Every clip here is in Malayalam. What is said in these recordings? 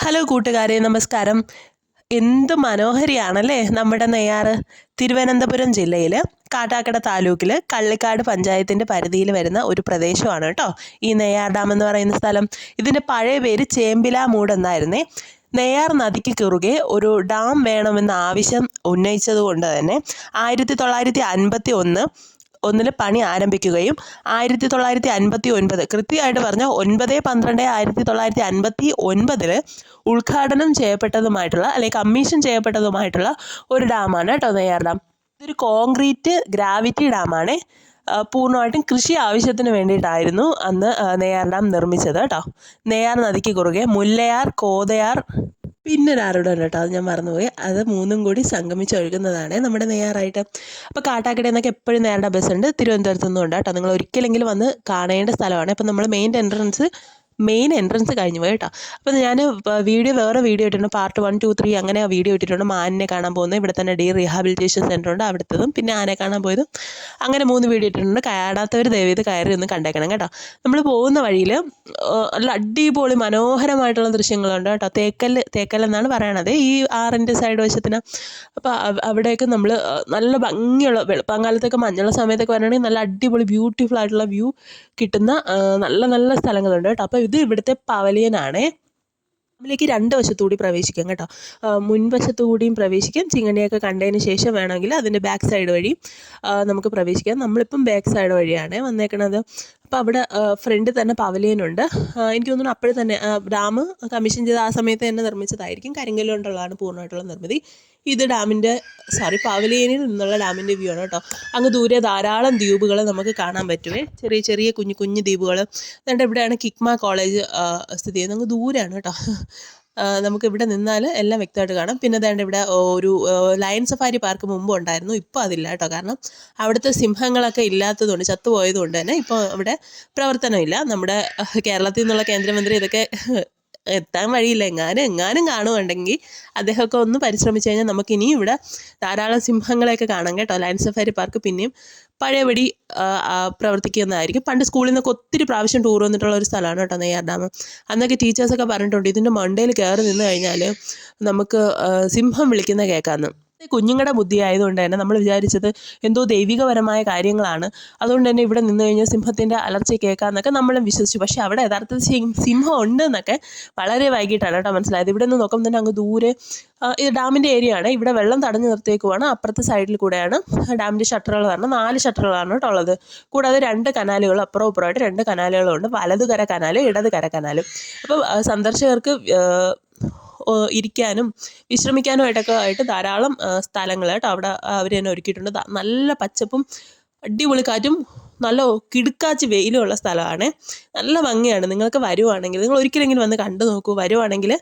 ഹലോ കൂട്ടുകാരെ നമസ്കാരം. എന്ത് മനോഹരിയാണല്ലേ നമ്മുടെ നെയ്യാറ് തിരുവനന്തപുരം ജില്ലയിൽ കാട്ടാക്കട താലൂക്കിൽ കള്ളിക്കാട് പഞ്ചായത്തിന്റെ പരിധിയിൽ വരുന്ന ഒരു പ്രദേശമാണ് കേട്ടോ ഈ നെയ്യാർ ഡാം എന്ന് പറയുന്ന സ്ഥലം. ഇതിന്റെ പഴയ പേര് ചേമ്പിലാമൂട് എന്നായിരുന്നേ. നെയ്യാർ നദിക്ക് കുറുകെ ഒരു ഡാം വേണമെന്ന ആവശ്യം ഉന്നയിച്ചത് കൊണ്ട് തന്നെ ആയിരത്തി തൊള്ളായിരത്തി അൻപത്തി ഒന്ന് ഒന്നിൽ പണി ആരംഭിക്കുകയും ആയിരത്തി തൊള്ളായിരത്തി അൻപത്തി ഒൻപത് കൃത്യമായിട്ട് പറഞ്ഞാൽ ഒൻപത് പന്ത്രണ്ട് ആയിരത്തി തൊള്ളായിരത്തി അൻപത്തി ഒൻപതിൽ ഉദ്ഘാടനം ചെയ്യപ്പെട്ടതുമായിട്ടുള്ള അല്ലെങ്കിൽ കമ്മീഷൻ ചെയ്യപ്പെട്ടതുമായിട്ടുള്ള ഒരു ഡാമാണ് കേട്ടോ നെയ്യാർ ഡാം. ഇതൊരു കോൺക്രീറ്റ് ഗ്രാവിറ്റി ഡാമാണ്. പൂർണമായിട്ടും കൃഷി ആവശ്യത്തിന് വേണ്ടിയിട്ടായിരുന്നു അന്ന് നെയ്യാർ ഡാം നിർമ്മിച്ചത് കേട്ടോ. നെയ്യാർ നദിക്ക് കുറുകെ മുല്ലയാർ കോതയാർ പിന്നൊരാറുടെ ഒരാരോടും കേട്ടോ അത് ഞാൻ മറന്നുപോയി. അത് മൂന്നും കൂടി സംഗമിച്ച് ഒഴുകുന്നതാണ് നമ്മുടെ നെയ്യാറായിട്ട്. അപ്പോൾ കാട്ടാക്കടയിൽ നിന്നൊക്കെ എപ്പോഴും നേരുടെ ബസ് ഉണ്ട് തിരുവനന്തപുരത്ത് നിന്നും ഉണ്ട് കേട്ടോ. നിങ്ങൾ ഒരിക്കലെങ്കിലും വന്ന് കാണേണ്ട സ്ഥലമാണ്. അപ്പോൾ നമ്മൾ മെയിൻ എൻട്രൻസ് മെയിൻ എൻട്രൻസ് കഴിഞ്ഞു പോയി കേട്ടോ. അപ്പോൾ ഞാൻ വീഡിയോ വേറെ വീഡിയോ ഇട്ടിട്ടുണ്ട്. പാർട്ട് വൺ ടു ത്രീ അങ്ങനെ ആ വീഡിയോ ഇട്ടിട്ടുണ്ട്. മാനിനെ കാണാൻ പോകുന്നത്. ഇവിടെ തന്നെ ഡി റീഹാബിലിറ്റേഷൻ സെന്റർ ഉണ്ട്. അവിടുത്തതും പിന്നെ ആനെ കാണാൻ പോയതും. അങ്ങനെ മൂന്ന് വീഡിയോ ഇട്ടിട്ടുണ്ട്. കയറാത്തവർ ദയവ് ഇത് കയറി ഒന്ന് കണ്ടേക്കണം കേട്ടോ. നമ്മൾ പോകുന്ന വഴിയിൽ നല്ല അടിപൊളി മനോഹരമായിട്ടുള്ള ദൃശ്യങ്ങളുണ്ട് കേട്ടോ. തേക്കൽ തേക്കൽ എന്നാണ് പറയണത്. ഈ ആറിന്റെ സൈഡ് വശത്തിന്. അപ്പോൾ അവിടെയൊക്കെ നമ്മൾ നല്ല ഭംഗിയുള്ള വെളുപ്പാങ്കാലത്തൊക്കെ മഞ്ഞുള്ള സമയത്തൊക്കെ വരണമെങ്കിൽ നല്ല അടിപൊളി ബ്യൂട്ടിഫുൾ ആയിട്ടുള്ള വ്യൂ കിട്ടുന്ന നല്ല നല്ല സ്ഥലങ്ങളുണ്ട് കേട്ടോ. അപ്പോൾ ഇത് ഇവിടുത്തെ പവലിയനാണേ. അതിലേക്ക് രണ്ട് വശത്തുകൂടി പ്രവേശിക്കാം കേട്ടോ. മുൻവശത്തു കൂടിയും പ്രവേശിക്കാം. ചിങ്ങണിയൊക്കെ കണ്ടതിന് ശേഷം വേണമെങ്കിൽ അതിന്റെ ബാക്ക് സൈഡ് വഴി നമുക്ക് പ്രവേശിക്കാം. നമ്മളിപ്പം ബാക്ക് സൈഡ് വഴിയാണ് വന്നേക്കണത്. അപ്പോൾ അവിടെ ഫ്രണ്ട് തന്നെ പവലിയനുണ്ട്. എനിക്ക് തോന്നുന്നു അപ്പോഴും തന്നെ ഡാം കമ്മീഷൻ ചെയ്ത ആ സമയത്ത് തന്നെ നിർമ്മിച്ചതായിരിക്കും. കരിങ്കല്ല് കൊണ്ടുള്ളതാണ് പൂർണമായിട്ടുള്ള നിർമ്മിതി. ഇത് ഡാമിന്റെ സോറി പവലിയനിൽ നിന്നുള്ള ഡാമിന്റെ വ്യൂ ആണ് കേട്ടോ. അങ്ങ് ദൂരെ ധാരാളം ദ്വീപുകൾ നമുക്ക് കാണാൻ പറ്റുമേ ചെറിയ ചെറിയ കുഞ്ഞു കുഞ്ഞു ദ്വീപുകൾ. എന്നിട്ട് ഇവിടെയാണ് കിക്മ കോളേജ് സ്ഥിതി ചെയ്യുന്നത്. അങ്ങ് ദൂരെയാണ് കേട്ടോ. നമുക്ക് ഇവിടെ നിന്നാൽ എല്ലാം വ്യക്തമായിട്ട് കാണാം. പിന്നെ ദാണ്ട് ഇവിടെ ഒരു ലയൺ സഫാരി പാർക്ക് മുമ്പ് ഉണ്ടായിരുന്നു. ഇപ്പോൾ അതില്ല കേട്ടോ. കാരണം അവിടുത്തെ സിംഹങ്ങളൊക്കെ ഇല്ലാത്തതുകൊണ്ട് ചത്തുപോയതുകൊണ്ട് തന്നെ ഇപ്പോൾ അവിടെ പ്രവർത്തനമില്ല. നമ്മുടെ കേരളത്തിൽ നിന്നുള്ള കേന്ദ്രമന്ത്രി ഇതൊക്കെ എത്താൻ വഴിയില്ല. എങ്ങാനും എങ്ങാനും കാണുന്നുണ്ടെങ്കിൽ അദ്ദേഹമൊക്കെ ഒന്ന് പരിശ്രമിച്ചു കഴിഞ്ഞാൽ നമുക്ക് ഇനിയും ഇവിടെ ധാരാളം സിംഹങ്ങളെയൊക്കെ കാണാം കേട്ടോ. ലയൻസ് സഫാരി പാർക്ക് പിന്നെയും പഴയപടി പ്രവർത്തിക്കുന്നതായിരിക്കും. പണ്ട് സ്കൂളിൽ നിന്നൊക്കെ ഒത്തിരി പ്രാവശ്യം ടൂർ വന്നിട്ടുള്ള ഒരു സ്ഥലമാണ് കേട്ടോ നെയ്യാർ ഡാം. അന്നൊക്കെ ടീച്ചേഴ്സൊക്കെ പറഞ്ഞിട്ടുണ്ട് ഇതിന്റെ മണ്ടയിൽ കയറി നിന്ന് കഴിഞ്ഞാൽ നമുക്ക് സിംഹം വിളിക്കുന്ന കേൾക്കാമെന്ന്. കുഞ്ഞുങ്ങളുടെ ബുദ്ധി ആയതുകൊണ്ട് തന്നെ നമ്മൾ വിചാരിച്ചത് എന്തോ ദൈവികപരമായ കാര്യങ്ങളാണ്. അതുകൊണ്ട് തന്നെ ഇവിടെ നിന്ന് കഴിഞ്ഞാൽ സിംഹത്തിന്റെ അലർച്ച കേൾക്കാമെന്നൊക്കെ നമ്മളും വിശ്വസിച്ചു. പക്ഷേ അവിടെ യഥാർത്ഥത്തിൽ സിംഹം ഉണ്ട് എന്നൊക്കെ വളരെ വൈകിട്ടാണ് കേട്ടോ മനസ്സിലായത്. ഇവിടെ നിന്ന് നോക്കുമ്പോൾ തന്നെ അങ്ങ് ദൂരെ ഇത് ഡാമിന്റെ ഏരിയ ആണ് ഇവിടെ വെള്ളം തടഞ്ഞു നിർത്തിയേക്കുവാണ്. അപ്പുറത്തെ സൈഡിൽ കൂടെയാണ് ഡാമിന്റെ ഷട്ടറുകൾ പറഞ്ഞാൽ നാല് ഷട്ടറുകളാണ് കേട്ടോ ഉള്ളത്. കൂടാതെ രണ്ട് കനാലുകൾ അപ്പുറം ഇപ്പുറമായിട്ട് രണ്ട് കനാലുകളുണ്ട്. വലതുകര കനാലും ഇടത് കര കനാലും. അപ്പോൾ സന്ദർശകർക്ക് ആ, വിശ്രമിക്കാനും ഇരിക്കാനും വിശ്രമിക്കാനുമായിട്ടൊക്കെ ആയിട്ട് ധാരാളം സ്ഥലങ്ങൾ കേട്ടോ അവിടെ അവർ തന്നെ ഒരുക്കിയിട്ടുണ്ട്. നല്ല പച്ചപ്പും അടിപൊളി കാറ്റും നല്ല കിടുക്കാച്ച് വെയിലുള്ള സ്ഥലമാണ്. നല്ല ഭംഗിയാണ്. നിങ്ങൾക്ക് വരുവാണെങ്കിൽ നിങ്ങൾ ഒരിക്കലെങ്കിലും വന്ന് കണ്ടു നോക്കൂ. വരുവാണെങ്കിൽ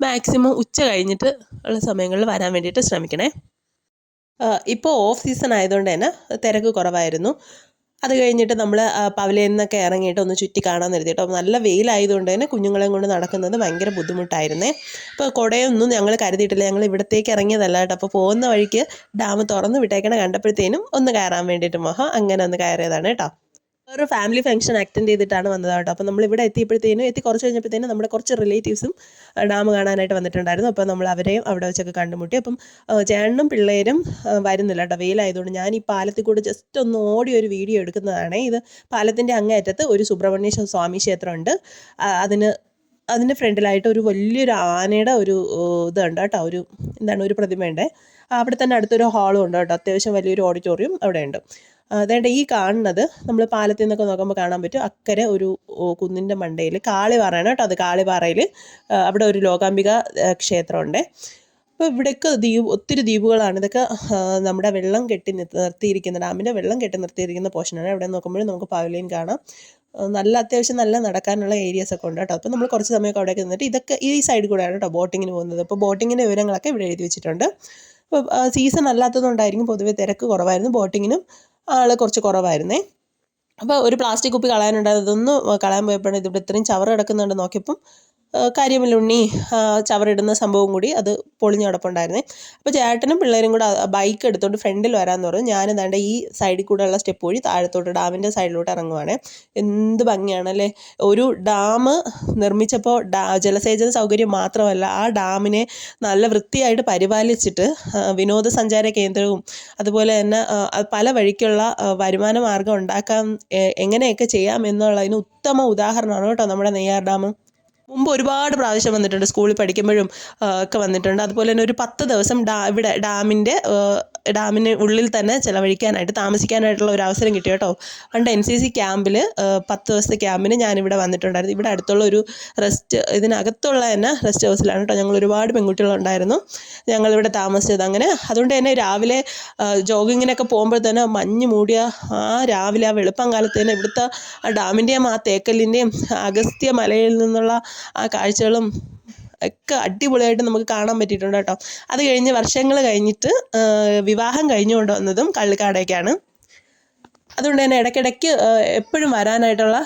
മാക്സിമം ഉച്ച കഴിഞ്ഞിട്ട് ഉള്ള സമയങ്ങളിൽ വരാൻ വേണ്ടിയിട്ട് ശ്രമിക്കണേ. ഇപ്പോൾ ഓഫ് സീസൺ ആയതുകൊണ്ട് തന്നെ തിരക്ക് കുറവായിരുന്നു. അത് കഴിഞ്ഞിട്ട് നമ്മൾ പവലയിൽ നിന്നൊക്കെ ഇറങ്ങിയിട്ട് ഒന്ന് ചുറ്റി കാണാൻ നിർത്തി കേട്ടോ. നല്ല വെയിലായതുകൊണ്ട് തന്നെ കുഞ്ഞുങ്ങളെയും കൊണ്ട് നടക്കുന്നത് ഭയങ്കര ബുദ്ധിമുട്ടായിരുന്നേ. അപ്പോൾ കുടയൊന്നും ഞങ്ങൾ കരുതിയിട്ടില്ല. ഞങ്ങൾ ഇവിടത്തേക്ക് ഇറങ്ങിയതല്ല കേട്ടോ. അപ്പോൾ പോകുന്ന വഴിക്ക് ഡാം തുറന്ന് വിട്ടേക്കണ കണ്ടപ്പോഴത്തേനും ഒന്ന് കയറാൻ വേണ്ടിയിട്ട് മോഹം അങ്ങനെ ഒന്ന് കയറിയതാണ് കേട്ടോ. ഒരു ഫാമിലി ഫംഗ്ഷൻ അറ്റൻഡ് ചെയ്തിട്ടാണ് വന്നത് കേട്ടോ. അപ്പോൾ നമ്മൾ ഇവിടെ എത്തിയപ്പോഴത്തേനും എത്തി കുറച്ച് കഴിഞ്ഞപ്പോഴത്തേനും നമ്മുടെ കുറച്ച് റിലേറ്റീവ്സും ഡാം കാണാനായിട്ട് വന്നിട്ടുണ്ടായിരുന്നു. അപ്പോൾ നമ്മൾ അവരെയും അവിടെ വെച്ചൊക്കെ കണ്ടുമുട്ടി. അപ്പം ചേട്ടനും പിള്ളേരും വരുന്നില്ല കേട്ടോ. വെയിലായതുകൊണ്ട് ഞാൻ ഈ പാലത്തിൽ കൂടെ ജസ്റ്റ് ഒന്ന് ഓടി ഒരു വീഡിയോ എടുക്കുന്നതാണ്. ഇത് പാലത്തിന്റെ അങ്ങേയറ്റത്ത് ഒരു സുബ്രഹ്മണ്യ സ്വാമി ക്ഷേത്രമുണ്ട്. അതിന് അതിന്റെ ഫ്രണ്ടിലായിട്ട് ഒരു വലിയൊരു ആനയുടെ ഒരു ഇതുണ്ട് കേട്ടോ. ഒരു എന്താണ് ഒരു പ്രതിമയുണ്ട്. അവിടെ തന്നെ അടുത്തൊരു ഹാളും ഉണ്ട് കേട്ടോ. അത്യാവശ്യം വലിയൊരു ഓഡിറ്റോറിയം അവിടെ ഉണ്ട് അതേണ്ട ഈ കാണുന്നത് നമ്മൾ പാലത്തിൽ നിന്നൊക്കെ നോക്കുമ്പോൾ കാണാൻ പറ്റും. അക്കരെ ഒരു കുന്നിന്റെ മണ്ടയിൽ കാളിപാറയാണ് കേട്ടോ അത് കാളിപാറയിൽ അവിടെ ഒരു ലോകാംബിക ക്ഷേത്രമുണ്ട്. അപ്പോൾ ഇവിടേക്ക് ദ്വീപ് ഒത്തിരി ദ്വീപുകളാണ്. ഇതൊക്കെ നമ്മുടെ വെള്ളം കെട്ടി നിർ- നിർത്തിയിരിക്കുന്ന ഡാമിന്റെ വെള്ളം കെട്ടി നിർത്തിയിരിക്കുന്ന പോർഷനാണ്. അവിടെ നോക്കുമ്പോഴും നമുക്ക് പവലിയൻ കാണാം. നല്ല അത്യാവശ്യം നല്ല നടക്കാനുള്ള ഏരിയാസ് ഒക്കെ ഉണ്ട് കേട്ടോ. അപ്പോൾ നമ്മൾ കുറച്ച് സമയമൊക്കെ അവിടെയൊക്കെ നിന്നിട്ട് ഇതൊക്കെ ഈ സൈഡിൽ കൂടെയാണ് കേട്ടോ ബോട്ടിങ്ങിന് പോകുന്നത്. അപ്പോൾ ബോട്ടിങ്ങിന്റെ വിവരങ്ങളൊക്കെ ഇവിടെ എഴുതി വെച്ചിട്ടുണ്ട്. അപ്പോൾ സീസൺ അല്ലാത്തതുകൊണ്ടായിരിക്കും പൊതുവേ തിരക്ക് കുറവായിരുന്നു ബോട്ടിങ്ങിനും. ആൾ കുറച്ച് കുറവായിരുന്നേ. അപ്പോൾ ഒരു പ്ലാസ്റ്റിക് കുപ്പി കളയാനുണ്ടായത് അതൊന്ന് കളയാൻ പോയപ്പോഴാണ് ഇതിവിടെ ഇത്രയും ചവറ് കിടക്കുന്നുണ്ട് നോക്കിയപ്പം കാര്യമില്ലുണ്ണി ചവറിടുന്ന സംഭവം കൂടി അത് പൊളിഞ്ഞ് കിടപ്പുണ്ടായിരുന്നേ അപ്പോൾ ചേട്ടനും പിള്ളേരും കൂടെ ബൈക്ക് എടുത്തോണ്ട് ഫ്രണ്ടിൽ വരാമെന്ന് പറഞ്ഞു. ഞാൻ ഈ സൈഡിൽ കൂടെ ഉള്ള സ്റ്റെപ്പ് വഴി താഴത്തോട്ട് ഡാമിന്റെ സൈഡിലോട്ട് ഇറങ്ങുവാണ്. എന്ത് ഭംഗിയാണല്ലേ? ഒരു ഡാം നിർമ്മിച്ചപ്പോൾ ഡാ ജലസേചന സൗകര്യം മാത്രമല്ല ആ ഡാമിനെ നല്ല വൃത്തിയായിട്ട് പരിപാലിച്ചിട്ട് വിനോദസഞ്ചാര കേന്ദ്രവും അതുപോലെ തന്നെ പല വഴിക്കുള്ള വരുമാന മാർഗം ഉണ്ടാക്കാൻ എങ്ങനെയൊക്കെ ചെയ്യാം എന്നുള്ളതിന് ഉത്തമ ഉദാഹരണമാണ് കേട്ടോ നമ്മുടെ നെയ്യാർ ഡാം മുമ്പ് ഒരുപാട് പ്രാവശ്യം വന്നിട്ടുണ്ട് സ്കൂളിൽ പഠിക്കുമ്പോഴും ഒക്കെ വന്നിട്ടുണ്ട്. അതുപോലെ തന്നെ ഒരു പത്ത് ദിവസം ഡാ ഇവിടെ ഡാമിന്റെ ഡാമിന് ഉള്ളിൽ തന്നെ ചിലവഴിക്കാനായിട്ട് താമസിക്കാനായിട്ടുള്ള ഒരു അവസരം കിട്ടി കേട്ടോ. പണ്ട് എൻ സി സി ക്യാമ്പിൽ പത്ത് ദിവസത്തെ ക്യാമ്പിന് ഞാനിവിടെ വന്നിട്ടുണ്ടായിരുന്നു. ഇവിടെ അടുത്തുള്ള ഒരു റെസ്റ്റ് ഇതിനകത്തുള്ള തന്നെ റെസ്റ്റ് ഹൗസിലാണ് കേട്ടോ. ഞങ്ങൾ ഒരുപാട് പെൺകുട്ടികളുണ്ടായിരുന്നു ഞങ്ങളിവിടെ താമസിച്ചത് അങ്ങനെ. അതുകൊണ്ട് തന്നെ രാവിലെ ജോഗിങ്ങിനൊക്കെ പോകുമ്പോൾ തന്നെ മഞ്ഞ് മൂടിയ ആ രാവിലെ ആ വെളുപ്പം കാലത്ത് തന്നെ ഇവിടുത്തെ ആ ഡാമിന്റെയും ആ തേക്കല്ലിന്റെയും അഗസ്ത്യ മലയിൽ നിന്നുള്ള ആ കാഴ്ചകളും ഒക്കെ അടിപൊളിയായിട്ട് നമുക്ക് കാണാൻ പറ്റിയിട്ടുണ്ട് കേട്ടോ. അത് കഴിഞ്ഞ് വർഷങ്ങൾ കഴിഞ്ഞിട്ട് വിവാഹം കഴിഞ്ഞുകൊണ്ട് വന്നതും കള്ളിക്കാടേക്കാണ് അതുകൊണ്ട് തന്നെ ഇടയ്ക്കിടയ്ക്ക് എപ്പോഴും വരാനായിട്ടുള്ള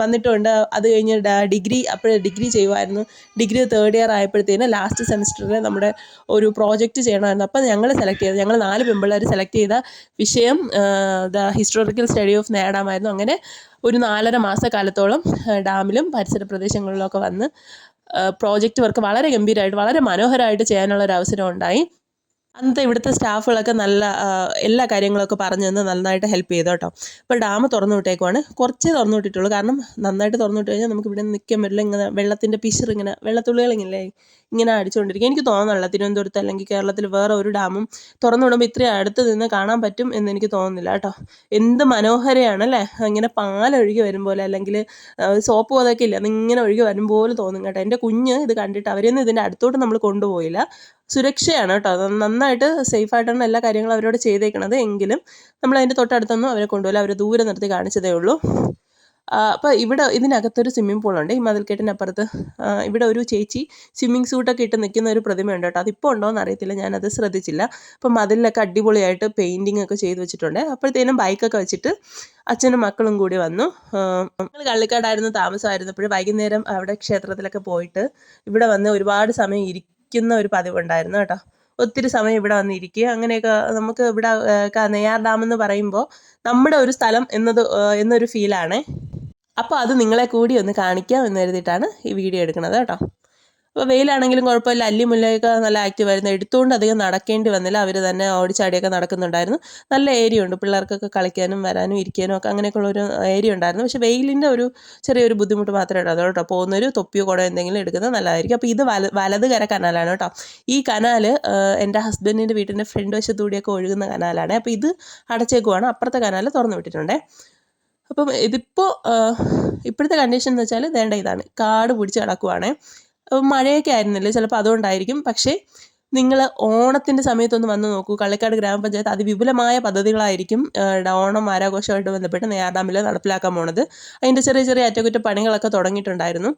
വന്നിട്ടുണ്ട്. അത് കഴിഞ്ഞ് ഡിഗ്രി അപ്പോൾ ഡിഗ്രി ചെയ്യുമായിരുന്നു ഡിഗ്രി തേർഡ് ഇയർ ആയപ്പോഴത്തേന് ലാസ്റ്റ് സെമിസ്റ്ററിൽ നമ്മുടെ ഒരു പ്രോജക്റ്റ് ചെയ്യണമായിരുന്നു. അപ്പോൾ ഞങ്ങൾ സെലക്ട് ചെയ്തത് ഞങ്ങൾ നാല് പെമ്പിള്ളേർ സെലക്ട് ചെയ്ത വിഷയം ദ ഹിസ്റ്റോറിക്കൽ സ്റ്റഡി ഓഫ് നേടാമായിരുന്നു അങ്ങനെ ഒരു നാലര മാസക്കാലത്തോളം ഡാമിലും പരിസര പ്രദേശങ്ങളിലൊക്കെ വന്ന് പ്രോജക്റ്റ് വർക്ക് വളരെ ഗംഭീരമായിട്ട് വളരെ മനോഹരമായിട്ട് ചെയ്യാനുള്ള ഒരു അവസരം ഉണ്ടായി. അന്നത്തെ ഇവിടുത്തെ സ്റ്റാഫുകളൊക്കെ നല്ല എല്ലാ കാര്യങ്ങളൊക്കെ പറഞ്ഞു തന്ന് നന്നായിട്ട് ഹെൽപ്പ് ചെയ്തു കേട്ടോ. ഇപ്പോൾ ഡാം തുറന്നു വിട്ടേക്കുവാണ്. കുറച്ചേ തുറന്നു വിട്ടിട്ടുള്ളൂ. കാരണം നന്നായിട്ട് തുറന്നു വിട്ട് കഴിഞ്ഞാൽ നമുക്ക് ഇവിടെ നിൽക്കാൻ പറ്റില്ല. ഇങ്ങനെ വെള്ളത്തിന്റെ പിശർ ഇങ്ങനെ വെള്ളത്തുള്ളികൾ ഇങ്ങനെ ഇങ്ങനെ അടിച്ചുകൊണ്ടിരിക്കും എനിക്ക് തോന്നുന്നില്ല തിരുവനന്തപുരത്ത് അല്ലെങ്കിൽ കേരളത്തിൽ വേറെ ഒരു ഡാമും തുറന്നു വിടുമ്പോൾ ഇത്രയും അടുത്ത് നിന്ന് കാണാൻ പറ്റും എന്ന് എനിക്ക് തോന്നുന്നില്ല കേട്ടോ. എന്ത് മനോഹരയാണ് അല്ലേ? ഇങ്ങനെ പാലൊഴുകി വരും പോലെ അല്ലെങ്കിൽ സോപ്പ് പോതൊക്കെ ഇല്ല? അതിങ്ങനെ ഒഴുകി വരും പോലെ തോന്നും കേട്ടോ. എന്റെ കുഞ്ഞ് ഇത് കണ്ടിട്ട് അവരെയൊന്നും ഇതിന്റെ അടുത്തോട്ട് നമ്മൾ കൊണ്ടുപോയില്ല. സുരക്ഷയാണ് കേട്ടോ. നന്നായിട്ട് സേഫായിട്ടാണ് എല്ലാ കാര്യങ്ങളും അവരോട് ചെയ്തേക്കണത്. എങ്കിലും നമ്മൾ അതിന്റെ തൊട്ടടുത്തൊന്നും അവരെ കൊണ്ടുപോയില്ല. അവരെ ദൂരെ നിർത്തി കാണിച്ചതേ ഉള്ളൂ. അപ്പോൾ ഇവിടെ ഇതിനകത്തൊരു സ്വിമ്മിംഗ് പൂളുണ്ട് ഈ മതിൽക്കെട്ടിനപ്പുറത്ത് ഇവിടെ ഒരു ചേച്ചി സ്വിമ്മിംഗ് സൂട്ടൊക്കെ ഇട്ട് നിൽക്കുന്ന ഒരു പ്രതിമയുണ്ട് കേട്ടോ. അതിപ്പോൾ ഉണ്ടോ എന്ന് അറിയത്തില്ല ഞാനത് ശ്രദ്ധിച്ചില്ല. അപ്പോൾ മതിലൊക്കെ അടിപൊളിയായിട്ട് പെയിന്റിംഗ് ഒക്കെ ചെയ്ത് വെച്ചിട്ടുണ്ട്. അപ്പോഴത്തേനും ബൈക്കൊക്കെ വെച്ചിട്ട് അച്ഛനും മക്കളും കൂടി വന്നു. ഞങ്ങൾ കള്ളിക്കാടായിരുന്നു താമസമായിരുന്നപ്പോൾ വൈകുന്നേരം അവിടെ ക്ഷേത്രത്തിലൊക്കെ പോയിട്ട് ഇവിടെ വന്ന് ഒരുപാട് സമയം ഇരിക്കുന്ന ഒരു പതിവുണ്ടായിരുന്നു കേട്ടോ. ഒത്തിരി സമയം ഇവിടെ വന്നിരിക്കുക അങ്ങനെയൊക്കെ നമുക്ക് ഇവിടെ നെയ്യാർ ഡാം എന്ന് പറയുമ്പോൾ നമ്മുടെ ഒരു സ്ഥലം എന്നത് എന്നൊരു ഫീലാണേ അപ്പോൾ അത് നിങ്ങളെ കൂടി ഒന്ന് കാണിക്കാം എന്ന് കരുതിയിട്ടാണ് ഈ വീഡിയോ എടുക്കുന്നത് കേട്ടോ. അപ്പോൾ വെയിലാണെങ്കിലും കുഴപ്പമില്ല. അല്ലി മുല്ലയൊക്കെ നല്ല ആക്റ്റീവ് ആയിരുന്നു. എടുത്തുകൊണ്ട് അധികം നടക്കേണ്ടി വന്നില്ല. അവർ തന്നെ ഓടിച്ചാടിയൊക്കെ നടക്കുന്നുണ്ടായിരുന്നു. നല്ല ഏരിയ ഉണ്ട്. പിള്ളേർക്കൊക്കെ കളിക്കാനും വരാനും ഇരിക്കാനും ഒക്കെ അങ്ങനെയൊക്കെയുള്ള ഒരു ഏരിയ ഉണ്ടായിരുന്നു. പക്ഷേ വെയിലിന്റെ ഒരു ചെറിയൊരു ബുദ്ധിമുട്ട് മാത്രമേ ഉള്ളൂ. കേട്ടോ പോകുന്നൊരു തൊപ്പിയോ കുടയോ എന്തെങ്കിലും എടുക്കുന്നത് നല്ലതായിരിക്കും. അപ്പോൾ ഇത് വല വലത് കര കനാലാണ് കേട്ടോ. ഈ കനാൽ എന്റെ ഹസ്ബൻഡിന്റെ വീട്ടിന്റെ ഫ്രണ്ട് വശത്തുകൂടിയൊക്കെ ഒഴുകുന്ന കനാലാണ്. അപ്പോൾ ഇത് അടച്ചേക്കുവാണ്. അപ്പുറത്തെ കനാൽ തുറന്നു വിട്ടിട്ടുണ്ടേ. അപ്പം ഇതിപ്പോൾ ഇപ്പോഴത്തെ കണ്ടീഷൻ എന്ന് വെച്ചാൽ വേണ്ട ഇതാണ്. കാട് പിടിച്ച് കിടക്കുവാണേ. മഴയൊക്കെ ആയിരുന്നില്ലേ? ചിലപ്പോൾ അതുകൊണ്ടായിരിക്കും. പക്ഷേ നിങ്ങൾ ഓണത്തിന്റെ സമയത്തൊന്ന് വന്ന് നോക്കൂ. കള്ളിക്കാട് ഗ്രാമപഞ്ചായത്ത് അതിവിപുലമായ പദ്ധതികളായിരിക്കും ഓണം ആരാഘോഷമായിട്ട് ബന്ധപ്പെട്ട് നെയ്യാർ ഡാമിൽ നടപ്പിലാക്കാൻ പോണത്. അതിന്റെ ചെറിയ ചെറിയ അറ്റകുറ്റപ്പണികളൊക്കെ തുടങ്ങിയിട്ടുണ്ടായിരുന്നു.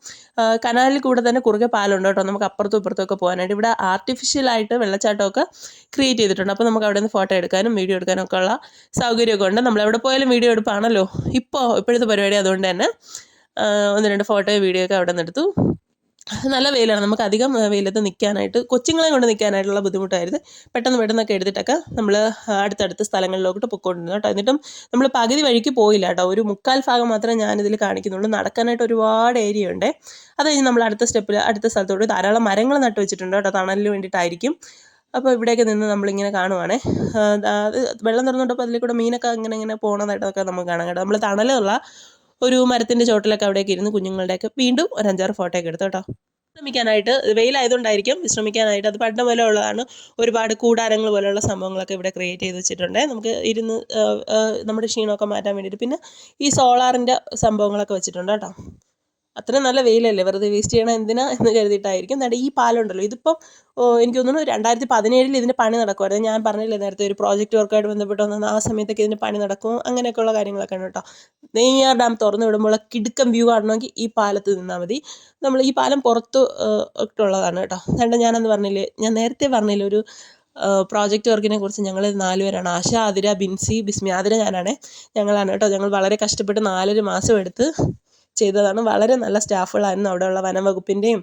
കനാലിൽ കൂടെ തന്നെ കുറുകെ പാലുണ്ട് കേട്ടോ. നമുക്ക് അപ്പുറത്തും ഇപ്പുറത്തും ഒക്കെ പോകാനായിട്ട്. ഇവിടെ ആർട്ടിഫിഷ്യലായിട്ട് വെള്ളച്ചാട്ടമൊക്കെ ക്രിയേറ്റ് ചെയ്തിട്ടുണ്ട്. അപ്പോൾ നമുക്ക് അവിടെ നിന്ന് ഫോട്ടോ എടുക്കാനും വീഡിയോ എടുക്കാനും ഒക്കെ ഉള്ള സൗകര്യമൊക്കെ ഉണ്ട്. നമ്മൾ എവിടെ പോയാലും വീഡിയോ എടുപ്പാണല്ലോ. ഇപ്പോൾ ഇപ്പോഴത്തെ പരിപാടി അതുകൊണ്ട് തന്നെ ഒന്ന് രണ്ട് ഫോട്ടോയും വീഡിയോ ഒക്കെ അവിടെ നിന്ന് എടുത്തു. നല്ല വെയിലാണ്. നമുക്ക് അധികം വെയിലത്ത് നിൽക്കാനായിട്ട് കൊച്ചുങ്ങളെ കൊണ്ട് നിൽക്കാനായിട്ടുള്ള ബുദ്ധിമുട്ടായിരുന്നു. പെട്ടെന്ന് പെട്ടെന്നൊക്കെ എടുത്തിട്ടൊക്കെ നമ്മൾ അടുത്തടുത്ത സ്ഥലങ്ങളിലോട്ട് പൊക്കോണ്ടിരുന്നു കേട്ടോ. എന്നിട്ടും നമ്മൾ പകുതി വഴിക്ക് പോയില്ല കേട്ടോ. ഒരു മുക്കാൽ ഭാഗം മാത്രമേ ഞാനിതിൽ കാണിക്കുന്നുള്ളൂ. നടക്കാനായിട്ട് ഒരുപാട് ഏരിയ ഉണ്ട്. അത് കഴിഞ്ഞ് നമ്മൾ അടുത്ത സ്റ്റെപ്പിൽ അടുത്ത സ്ഥലത്തോട്ട് ധാരാളം മരങ്ങൾ നട്ടു വെച്ചിട്ടുണ്ട് കേട്ടോ. തണലിന് വേണ്ടിയിട്ടായിരിക്കും. അപ്പോൾ ഇവിടെയൊക്കെ നിന്ന് നമ്മളിങ്ങനെ കാണുവാണേ. വെള്ളം തുറന്നുകൊണ്ടപ്പോൾ അതിൽ കൂടെ മീനൊക്കെ ഇങ്ങനെ ഇങ്ങനെ പോകണതായിട്ടൊക്കെ നമുക്ക് കാണാം കേട്ടോ. നമ്മൾ തണലുള്ള ഒരു മരത്തിന്റെ ചോട്ടിലൊക്കെ അവിടെയൊക്കെ ഇരുന്ന് കുഞ്ഞുങ്ങളുടെയൊക്കെ വീണ്ടും ഒരു അഞ്ചാറ് ഫോട്ടോ ഒക്കെ എടുത്തു കേട്ടോ. വിശ്രമിക്കാനായിട്ട് വെയിലായതുകൊണ്ടായിരിക്കും വിശ്രമിക്കാനായിട്ട് അത് പണ്ട് പോലെ ഉള്ളതാണ്. ഒരുപാട് കൂടാരങ്ങൾ പോലെയുള്ള സംഭവങ്ങളൊക്കെ ഇവിടെ ക്രിയേറ്റ് ചെയ്ത് വെച്ചിട്ടുണ്ട്. നമുക്ക് ഇരുന്ന് നമ്മുടെ ക്ഷീണമൊക്കെ മാറ്റാൻ വേണ്ടിയിട്ട്. പിന്നെ ഈ സോളാറിന്റെ സംഭവങ്ങളൊക്കെ വെച്ചിട്ടുണ്ട് കേട്ടോ. അത്രയും നല്ല വെയിലല്ലേ? വെറുതെ വേസ്റ്റ് ചെയ്യണം എന്തിനാ എന്ന് കരുതിയിട്ടായിരിക്കും. എന്നിട്ട് ഈ പാലമുണ്ടല്ലോ ഇതിപ്പം എനിക്ക് തോന്നുന്നു രണ്ടായിരത്തി പതിനേഴിൽ ഇതിന്റെ പണി നടക്കുമായിരുന്നു ഞാൻ പറഞ്ഞില്ലേ നേരത്തെ ഒരു പ്രോജക്റ്റ് വർക്കായിട്ട് ബന്ധപ്പെട്ട് വന്ന ആ സമയത്തൊക്കെ ഇതിന്റെ പണി നടക്കും. അങ്ങനെയൊക്കെയുള്ള കാര്യങ്ങളൊക്കെ ഉണ്ട് കേട്ടോ. നെയ്യാർ ഡാം തുറന്നു വിടുമ്പോൾ കിടുക്കം വ്യൂ കാണണമെങ്കിൽ ഈ പാലത്ത് നിന്നാൽ മതി. നമ്മൾ ഈ പാലം പുറത്ത് ഒക്കെ ഉള്ളതാണ് കേട്ടോ. അതുകൊണ്ട് ഞാനന്ന് പറഞ്ഞില്ലേ ഞാൻ നേരത്തെ പറഞ്ഞില്ല ഒരു പ്രോജക്റ്റ് വർക്കിനെ കുറിച്ച് ഞങ്ങൾ നാലുപേരാണ് ആശ ആതിര ബിൻസി ബിസ്മി. ആതിര ഞാനാണ്. ഞങ്ങളാണ് കേട്ടോ. ഞങ്ങൾ വളരെ കഷ്ടപ്പെട്ട് നാലൊരു മാസം എടുത്ത് ചെയ്തതാണ്. വളരെ നല്ല സ്റ്റാഫുകളായിരുന്നു അവിടെയുള്ള വനം വകുപ്പിന്റെയും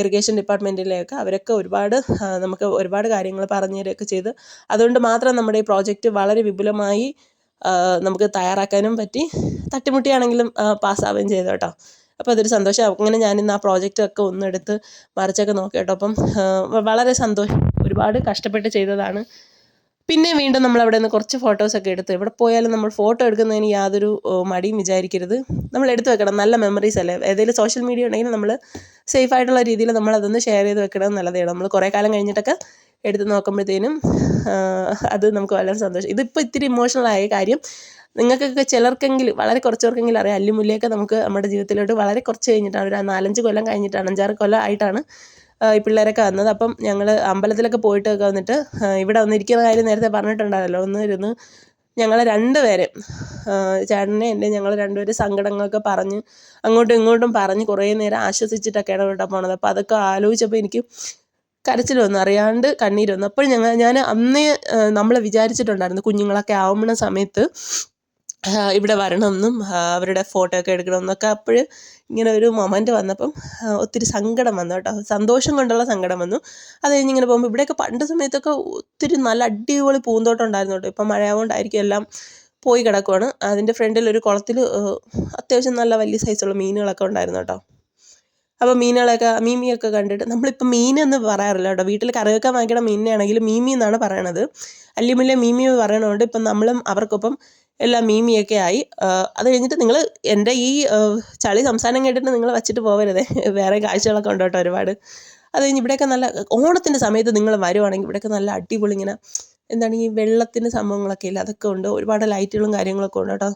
ഇറിഗേഷൻ ഡിപ്പാർട്ട്മെന്റിലെയൊക്കെ അവരൊക്കെ ഒരുപാട് നമുക്ക് ഒരുപാട് കാര്യങ്ങൾ പറഞ്ഞു തരികയൊക്കെ ചെയ്ത്. അതുകൊണ്ട് മാത്രം നമ്മുടെ ഈ പ്രോജക്റ്റ് വളരെ വിപുലമായി നമുക്ക് തയ്യാറാക്കാനും പറ്റി. തട്ടിമുട്ടിയാണെങ്കിലും പാസ്സാവുകയും ചെയ്തു കേട്ടോ. അപ്പോൾ അതൊരു സന്തോഷം. അങ്ങനെ ഞാനിന്ന് ആ പ്രോജക്റ്റൊക്കെ ഒന്നെടുത്ത് മറിച്ചൊക്കെ നോക്കി കേട്ടോ. അപ്പം വളരെ സന്തോഷം. ഒരുപാട് കഷ്ടപ്പെട്ട് ചെയ്തതാണ്. പിന്നെ വീണ്ടും നമ്മൾ അവിടെ നിന്ന് കുറച്ച് ഫോട്ടോസൊക്കെ എടുത്ത് എവിടെ പോയാലും നമ്മൾ ഫോട്ടോ എടുക്കുന്നതിന് യാതൊരു മടിയും വിചാരിക്കരുത്. നമ്മൾ എടുത്ത് വെക്കണം. നല്ല മെമ്മറീസ് അല്ലേ? ഏതെങ്കിലും സോഷ്യൽ മീഡിയ ഉണ്ടെങ്കിൽ നമ്മൾ സേഫ് ആയിട്ടുള്ള രീതിയിൽ നമ്മൾ അതൊന്ന് ഷെയർ ചെയ്ത് വെക്കണം നല്ലതാണ് നമ്മൾ കുറേ കാലം കഴിഞ്ഞിട്ടൊക്കെ എടുത്ത് നോക്കുമ്പോഴത്തേനും അത് നമുക്ക് വളരെ സന്തോഷം. ഇതിപ്പോൾ ഇത്തിരി ആയ കാര്യം. നിങ്ങൾക്കൊക്കെ ചിലർക്കെങ്കിലും വളരെ കുറച്ചവർക്കെങ്കിലും അറിയാം. അല്ലിമുല്ലയൊക്കെ നമുക്ക് നമ്മുടെ ജീവിതത്തിലോട്ട് വളരെ കുറച്ച് കഴിഞ്ഞിട്ടാണ് ഒരു നാലഞ്ച് കൊല്ലം കഴിഞ്ഞിട്ടാണ് അഞ്ചാറ് കൊല്ലം ആയിട്ടാണ് ഈ പിള്ളേരൊക്കെ വന്നത്. അപ്പം ഞങ്ങൾ അമ്പലത്തിലൊക്കെ പോയിട്ടൊക്കെ വന്നിട്ട് ഇവിടെ വന്നിരിക്കുന്ന കാര്യം നേരത്തെ പറഞ്ഞിട്ടുണ്ടായിരുന്നല്ലോ. ഒന്ന് ഇരുന്ന് ഞങ്ങൾ രണ്ടുപേരെ ചേട്ടനെ എന്റെ ഞങ്ങൾ രണ്ടുപേരും സങ്കടങ്ങളൊക്കെ പറഞ്ഞ് അങ്ങോട്ടും ഇങ്ങോട്ടും പറഞ്ഞ് കുറേ നേരം ആശ്വസിച്ചിട്ടൊക്കെയാണ് ഇവിടെ പോണത്. അപ്പോൾ അതൊക്കെ ആലോചിച്ചപ്പോൾ എനിക്ക് കരച്ചിൽ വന്നു. അറിയാണ്ട് കണ്ണീർ വന്നു. അപ്പോൾ ഞങ്ങൾ ഞാൻ അന്നേ നമ്മൾ വിചാരിച്ചിട്ടുണ്ടായിരുന്നു കുഞ്ഞുങ്ങളൊക്കെ ആവുന്ന സമയത്ത് ഇവിടെ വരണമെന്നും അവരുടെ ഫോട്ടോ ഒക്കെ എടുക്കണമെന്നൊക്കെ അപ്പോൾ ഇങ്ങനെ ഒരു മൊമെന്റ് വന്നപ്പം ഒത്തിരി സങ്കടം വന്നു കേട്ടോ. സന്തോഷം കൊണ്ടുള്ള സങ്കടം വന്നു. അത് കഴിഞ്ഞ് ഇങ്ങനെ പോകുമ്പോൾ ഇവിടെയൊക്കെ പണ്ട് സമയത്തൊക്കെ ഒത്തിരി നല്ല അടിപൊളി പൂന്തോട്ടം ഉണ്ടായിരുന്നു കേട്ടോ. ഇപ്പം മഴയാവുകൊണ്ടായിരിക്കും എല്ലാം പോയി കിടക്കുവാണ്. അതിന്റെ ഫ്രണ്ടിൽ ഒരു കുളത്തിൽ അത്യാവശ്യം നല്ല വലിയ സൈസുള്ള മീനുകളൊക്കെ ഉണ്ടായിരുന്നു കേട്ടോ. അപ്പോൾ മീനുകളൊക്കെ മീമിയൊക്കെ കണ്ടിട്ട് നമ്മളിപ്പോൾ മീൻ എന്ന് പറയാറില്ല കേട്ടോ. വീട്ടിൽ കറി വെക്കാൻ വാങ്ങിക്കണ മീനിനാണെങ്കിൽ മീമി എന്നാണ് പറയണത്. അല്ലിമുല്ല മീമി പറയണതുകൊണ്ട് ഇപ്പം നമ്മളും അവർക്കൊപ്പം എല്ലാം മീമിയൊക്കെ ആയി. അത് കഴിഞ്ഞിട്ട് നിങ്ങൾ എന്റെ ഈ ചളി സംസാരം കേട്ടിട്ട് നിങ്ങൾ വച്ചിട്ട് പോകരുതേ വേറെ കാഴ്ചകളൊക്കെ ഉണ്ട് കേട്ടോ ഒരുപാട്. അത് കഴിഞ്ഞ് ഇവിടെയൊക്കെ നല്ല ഓണത്തിന്റെ സമയത്ത് നിങ്ങൾ വരുവാണെങ്കിൽ ഇവിടെയൊക്കെ നല്ല അടിപൊളി ഇങ്ങനെ എന്താണ് ഈ വെള്ളത്തിന്റെ സംഭവങ്ങളൊക്കെ ഇല്ല? അതൊക്കെ ഉണ്ട്. ഒരുപാട് ലൈറ്റുകളും കാര്യങ്ങളൊക്കെ ഉണ്ട് കേട്ടോ.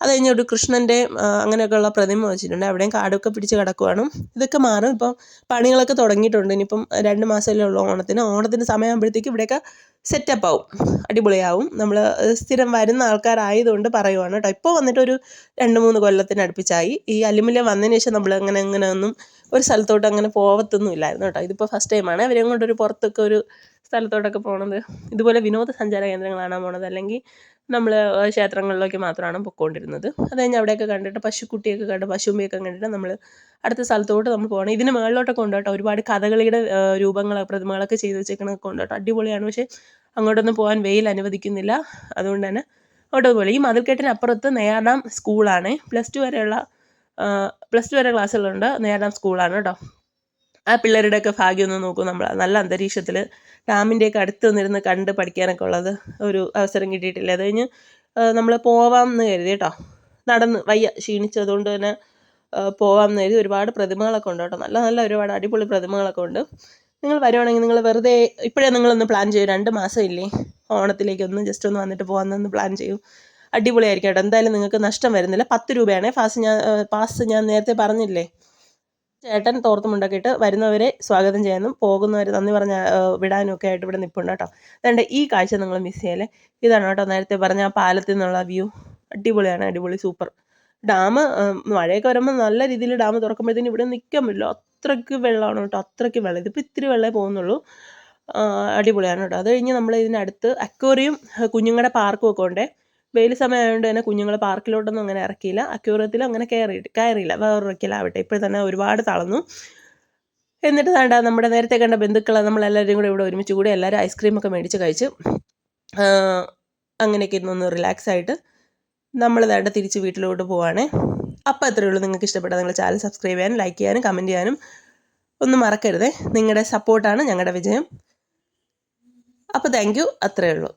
അത് കഴിഞ്ഞ് ഒരു കൃഷ്ണന്റെ അങ്ങനെയൊക്കെയുള്ള പ്രതിമ വെച്ചിട്ടുണ്ട്. അവിടെയും കാടൊക്കെ പിടിച്ച് കിടക്കുവാണ്. ഇതൊക്കെ മാറും. ഇപ്പോൾ പണികളൊക്കെ തുടങ്ങിയിട്ടുണ്ട്. ഇനിയിപ്പം രണ്ട് മാസമല്ലേ ഉള്ളൂ ഓണത്തിന്. ഓണത്തിന്റെ സമയമാകുമ്പോഴത്തേക്ക് ഇവിടെയൊക്കെ സെറ്റപ്പ് ആവും അടിപൊളിയാവും. നമ്മൾ സ്ഥിരം വരുന്ന ആൾക്കാരായതുകൊണ്ട് പറയുവാണ് കേട്ടോ. ഇപ്പോൾ വന്നിട്ടൊരു രണ്ട് മൂന്ന് കൊല്ലത്തിന് അടുപ്പിച്ചായി. ഈ അലിമില വന്നതിന് ശേഷം നമ്മൾ അങ്ങനെ അങ്ങനെ ഒന്നും ഒരു സ്ഥലത്തോട്ട് അങ്ങനെ പോകത്തൊന്നും ഇല്ലായിരുന്നു കേട്ടോ ഇതിപ്പോൾ ഫസ്റ്റ് ടൈമാണ് അവരെയും കൊണ്ടൊരു പുറത്തൊക്കെ ഒരു സ്ഥലത്തോട്ടൊക്കെ പോണത്. ഇതുപോലെ വിനോദസഞ്ചാര കേന്ദ്രങ്ങളാണ് പോണത്. അല്ലെങ്കിൽ നമ്മൾ ക്ഷേത്രങ്ങളിലേക്ക് മാത്രമാണ് പൊയ്ക്കൊണ്ടിരുന്നത് അത് കഴിഞ്ഞ് അവിടെയൊക്കെ കണ്ടിട്ട് പശുക്കുട്ടിയൊക്കെ കണ്ട് പശുമ്പിയൊക്കെ കണ്ടിട്ട് നമ്മൾ അടുത്ത സ്ഥലത്തോട്ട് നമ്മൾ പോകണം. ഇതിന് മുകളിലോട്ടൊക്കെ ഉണ്ട് കേട്ടോ. ഒരുപാട് കഥകളിയുടെ രൂപങ്ങൾ പ്രതിമകളൊക്കെ ചെയ്തു വെച്ചേക്കണൊക്കെ ഉണ്ട് കേട്ടോ. അടിപൊളിയാണ്. പക്ഷേ അങ്ങോട്ടൊന്നും പോകാൻ വെയിൽ അനുവദിക്കുന്നില്ല. അതുകൊണ്ട് തന്നെ അവിടെ പോലെ ഈ മതിൽക്കെട്ടിന് അപ്പുറത്ത് നെയ്യാർഡാം സ്കൂളാണ്. പ്ലസ് ടു വരെയുള്ള പ്ലസ് ടു വരെ ക്ലാസ്സുകളുണ്ട്. നെയ്യാർഡാം സ്കൂളാണ് കേട്ടോ. ആ പിള്ളേരുടെയൊക്കെ ഭാഗ്യമൊന്നും നോക്കൂ നമ്മൾ നല്ല അന്തരീക്ഷത്തിൽ ഡാമിന്റെയൊക്കെ അടുത്ത് നിന്നിരുന്ന് കണ്ട് പഠിക്കാനൊക്കെ ഉള്ളത് ഒരു അവസരം കിട്ടിയിട്ടില്ല. അത് കഴിഞ്ഞ് നമ്മൾ പോവാം എന്ന് കരുതി കേട്ടോ. നടന്ന് വയ്യ ക്ഷീണിച്ചതുകൊണ്ട് തന്നെ പോവാമെന്ന് കരുതി. ഒരുപാട് പ്രതിമകളൊക്കെ ഉണ്ട് കേട്ടോ. നല്ല നല്ല ഒരുപാട് അടിപൊളി പ്രതിമകളൊക്കെ ഉണ്ട്. നിങ്ങൾ വരുവാണെങ്കിൽ നിങ്ങൾ വെറുതെ ഇപ്പോഴേ നിങ്ങളൊന്ന് പ്ലാൻ ചെയ്യൂ. രണ്ട് മാസം ഇല്ലേ ഓണത്തിലേക്ക് ഒന്ന് ജസ്റ്റ് ഒന്ന് വന്നിട്ട് പോകാമെന്നൊന്ന് പ്ലാൻ ചെയ്യൂ. അടിപൊളിയായിരിക്കും കേട്ടോ. എന്തായാലും നിങ്ങൾക്ക് നഷ്ടം വരുന്നില്ല. പത്ത് രൂപയാണ്. പാസ് ഞാൻ പാസ് ഞാൻ നേരത്തെ പറഞ്ഞില്ലേ? ചേട്ടൻ തോർത്തുമുണ്ടാക്കിയിട്ട് വരുന്നവരെ സ്വാഗതം ചെയ്യാനും പോകുന്നവർ നന്ദി പറഞ്ഞ വിടാനും ഒക്കെ ആയിട്ട് ഇവിടെ നിൽപ്പുണ്ട് കേട്ടോ. അതുകൊണ്ട് ഈ കാഴ്ച നിങ്ങൾ മിസ് ചെയ്യല്ലേ? ഇതാണ് കേട്ടോ നേരത്തെ പറഞ്ഞ ആ പാലത്തിൽ നിന്നുള്ള വ്യൂ അടിപൊളിയാണ് അടിപൊളി സൂപ്പർ ഡാം മഴയൊക്കെ വരുമ്പോൾ നല്ല രീതിയിൽ ഡാം തുറക്കുമ്പോഴത്തേന് ഇവിടെ നിൽക്കാൻ പറ്റില്ല. അത്രയ്ക്ക് വെള്ളമാണ് കേട്ടോ അത്രയ്ക്ക് വെള്ളം. ഇതിപ്പോൾ ഇത്തിരി വെള്ളമേ പോകുന്നുള്ളൂ. അടിപൊളിയാണ് കേട്ടോ. അത് കഴിഞ്ഞ് നമ്മൾ ഇതിനടുത്ത് അക്വേറിയം കുഞ്ഞുങ്ങളുടെ പാർക്കും ഒക്കെ ഉണ്ട്. വെയിൽ സമയമായതുകൊണ്ട് തന്നെ കുഞ്ഞുങ്ങളെ പാർക്കിലോട്ടൊന്നും അങ്ങനെ ഇറക്കിയില്ല. അക്യൂറത്തിൽ അങ്ങനെ കയറി കയറിയില്ല. വേറൊരിക്കലാവട്ടെ. ഇപ്പോൾ തന്നെ ഒരുപാട് തളർന്നു. എന്നിട്ട് വേണ്ട നമ്മുടെ നേരത്തെ കണ്ട ബന്ധുക്കളെ നമ്മളെല്ലാവരും കൂടെ ഇവിടെ ഒരുമിച്ച് കൂടി എല്ലാവരും ഐസ്ക്രീമൊക്കെ മേടിച്ച് കഴിച്ച് അങ്ങനെയൊക്കെ ഇരുന്നൊന്ന് റിലാക്സ് ആയിട്ട് നമ്മൾ വേണ്ട തിരിച്ച് വീട്ടിലോട്ട് പോവാണേ. അപ്പോൾ അത്രയേ ഉള്ളൂ. നിങ്ങൾക്ക് ഇഷ്ടപ്പെട്ടാൽ നിങ്ങൾ ചാനൽ സബ്സ്ക്രൈബ് ചെയ്യാനും ലൈക്ക് ചെയ്യാനും കമന്റ് ചെയ്യാനും ഒന്നും മറക്കരുതേ. നിങ്ങളുടെ സപ്പോർട്ടാണ് ഞങ്ങളുടെ വിജയം. അപ്പോൾ താങ്ക് യു അത്രയേ ഉള്ളൂ.